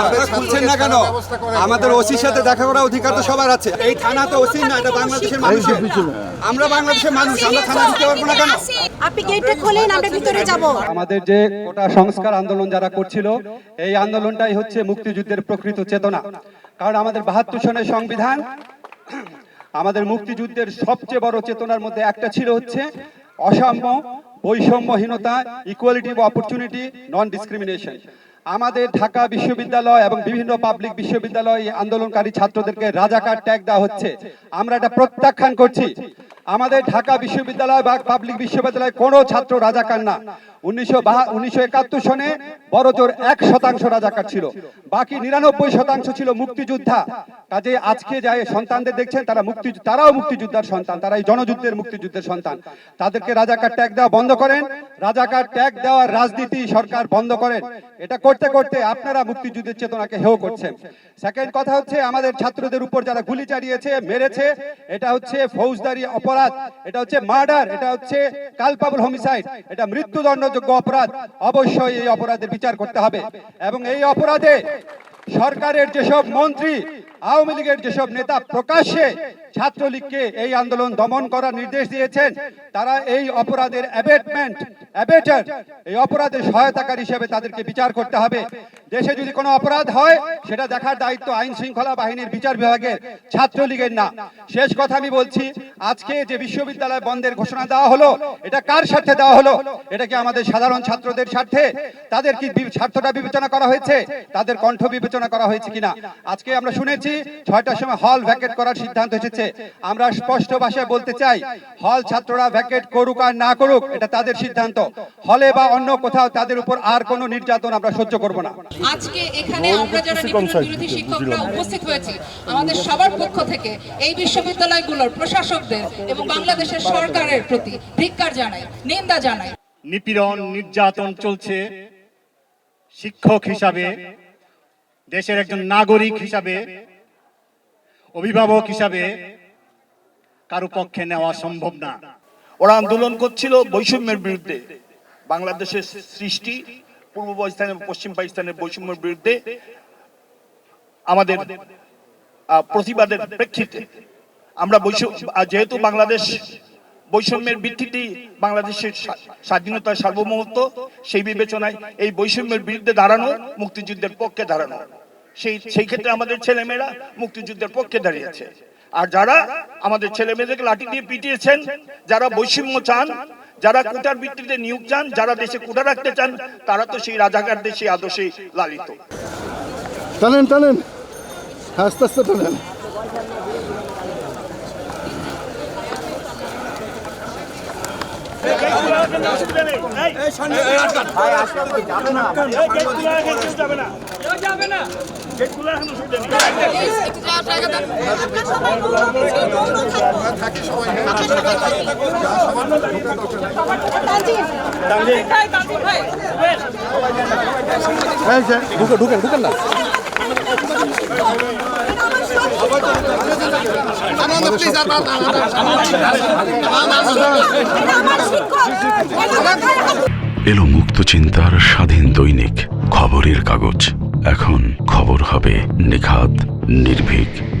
আপনারা খুলছেন না কেন? আমাদের ওসির সাথে দেখা করার অধিকার তো সবার আছে। এই থানা তো ওসি না এটা বাংলাদেশের মানুষ। আমরা বাংলাদেশের মানুষ আমরা থানা দিতে পারব না কেন? আপনি গেটটা খোলেন আমরা ভিতরে যাব। আমাদের যে কোটা সংস্কার আন্দোলন যারা করছিল এই আন্দোলনটাই হচ্ছে মুক্তিযুদ্ধের প্রকৃত চেতনা। কারণ আমাদের বাহাত্তর সনের সংবিধান আমাদের মুক্তিযুদ্ধের সবচেয়ে বড় চেতনার মধ্যে একটা ছিল হচ্ছে অসাম্য বৈষম্যহীনতা equality of opportunity non discrimination আমাদের ঢাকা বিশ্ববিদ্যালয় এবং বিভিন্ন পাবলিক বিশ্ববিদ্যালয় আন্দোলনকারী ছাত্রদেরকে রাজাকার ট্যাগ দেওয়া হচ্ছে। আমরা এটা প্রত্যাখ্যান করছি। আমাদের ঢাকা বিশ্ববিদ্যালয় বা পাবলিক বিশ্ববিদ্যালয় কোনো ছাত্র রাজাকার না। উনিশশো উনিশশো একাত্তর সনে বড় জোর এক শতাংশ রাজাকার ছিল। বাকি নিরানব্বই শতাংশ ছিল মুক্তিযোদ্ধা। কাজে আজকে যাই সন্তানদের দেখছেন তারা মুক্তি তারাও মুক্তিযোদ্ধার সন্তান তারা এই জনযুদ্ধের মুক্তিযুদ্ধের সন্তান। তাদেরকে রাজাকার ট্যাগ দেওয়া বন্ধ করেন রাজাকার ট্যাগ দেওয়ার রাজনীতি সরকার বন্ধ করেন। এটা করতে করতে আপনারা মুক্তিযুদ্ধের চেতনাকে হেও করছেন। সেকেন্ড কথা হচ্ছে আমাদের ছাত্রদের উপর যারা গুলি চালিয়েছে মেরেছে এটা হচ্ছে ফৌজদারি অপরাধ এটা হচ্ছে মার্ডার এটা হচ্ছে কালপাবল হোমিসাইড এটা মৃত্যুদণ্ডযোগ্য অপরাধ। অবশ্যই এই অপরাধের বিচার করতে হবে। এবং এই অপরাধে সরকারের যেসব মন্ত্রী, আওয়ামী লীগের যেসব নেতা প্রকাশ্যে ছাত্রলীগকে এই আন্দোলন দমন করার নির্দেশ দিয়েছেন, তারা এই অপরাধের অ্যাবেটমেন্ট অ্যাবেটার এই অপরাধের সহায়তাকার হিসেবে তাদেরকে বিচার করতে হবে। দেশে যদি কোনো অপরাধ হয়, সেটা দেখার দায়িত্ব আইন শৃঙ্খলা বাহিনীর বিচার বিভাগের ছাত্রলীগের না। শেষ কথা আমি বলছি, আজকে যে বিশ্ববিদ্যালয় বন্ধের ঘোষণা দেওয়া হলো, এটা কার স্বার্থে দেওয়া হলো? এটা কি আমাদের সাধারণ ছাত্রদের স্বার্থে? তাদের কি স্বার্থটা বিবেচনা করা হয়েছে? তাদের কণ্ঠ বিবেচনা করা হয়েছে কিনা? আজকে আমরা শুনেছি, ছয়টার সময় হল ভ্যাকেট করার সিদ্ধান্ত এসেছে। আমরা স্পষ্ট ভাষায় বলতে চাই, হল ছাত্ররা ভ্যাকেট করুক আর না করুক, এটা তাদের সিদ্ধান্ত। হলে বা অন্য কোথাও তাদের উপর আর কোনো নির্যাতন আমরা সহ্য করব না। আজকে এখানে আমরা যারা নিপীড়ন বিরোধী শিক্ষকরা উপস্থিত হয়েছি আমাদের সবার পক্ষ থেকে এই বিশ্ববিদ্যালয়গুলোর প্রশাসকদের এবং বাংলাদেশের সরকারের প্রতি ধিক্কার জানাই নিন্দা জানাই। নিপীড়ন নির্যাতন চলছে শিক্ষক হিসাবে দেশের একজন নাগরিক হিসাবে অভিভাবক হিসাবে কারও পক্ষে নেওয়া সম্ভব না। ওরা আন্দোলন করছিল বৈষম্যের বিরুদ্ধে। বাংলাদেশের সৃষ্টি পূর্ব পাকিস্তানের, পশ্চিম পাকিস্তানের বৈষম্যের বিরুদ্ধে আমাদের প্রতিবাদের প্রেক্ষিতে আমরা যেহেতু বাংলাদেশ বৈষম্যের ভিত্তিতেই বাংলাদেশের স্বা- স্বাধীনতা সার্বভৌমত্ব, সেই বিবেচনায় এই বৈষম্যের বিরুদ্ধে দাঁড়ানো মুক্তিযুদ্ধের পক্ষে দাঁড়ানো। সেই সেই ক্ষেত্রে আমাদের ছেলেমেয়েরা মুক্তিযুদ্ধের পক্ষে দাঁড়িয়েছে আর যারা আমাদের ছেলেমেয়েদেরকে লাঠি দিয়ে পিটিয়েছেন, যারা বৈষম্য চান যারা কোটার ভিত্তিতে নিয়োগ চান যারা দেশে কোটা রাখতে চান তারা তো সেই রাজাকারদের সেই আদর্শে লালিত টানেন টানেন আস্তে আস্তে টানেন ঢুকে ঢুকেন না এলো মুক্ত চিন্তার স্বাধীন দৈনিক খবরের কাগজ। এখন খবর হবে নিখাত, নির্ভীক।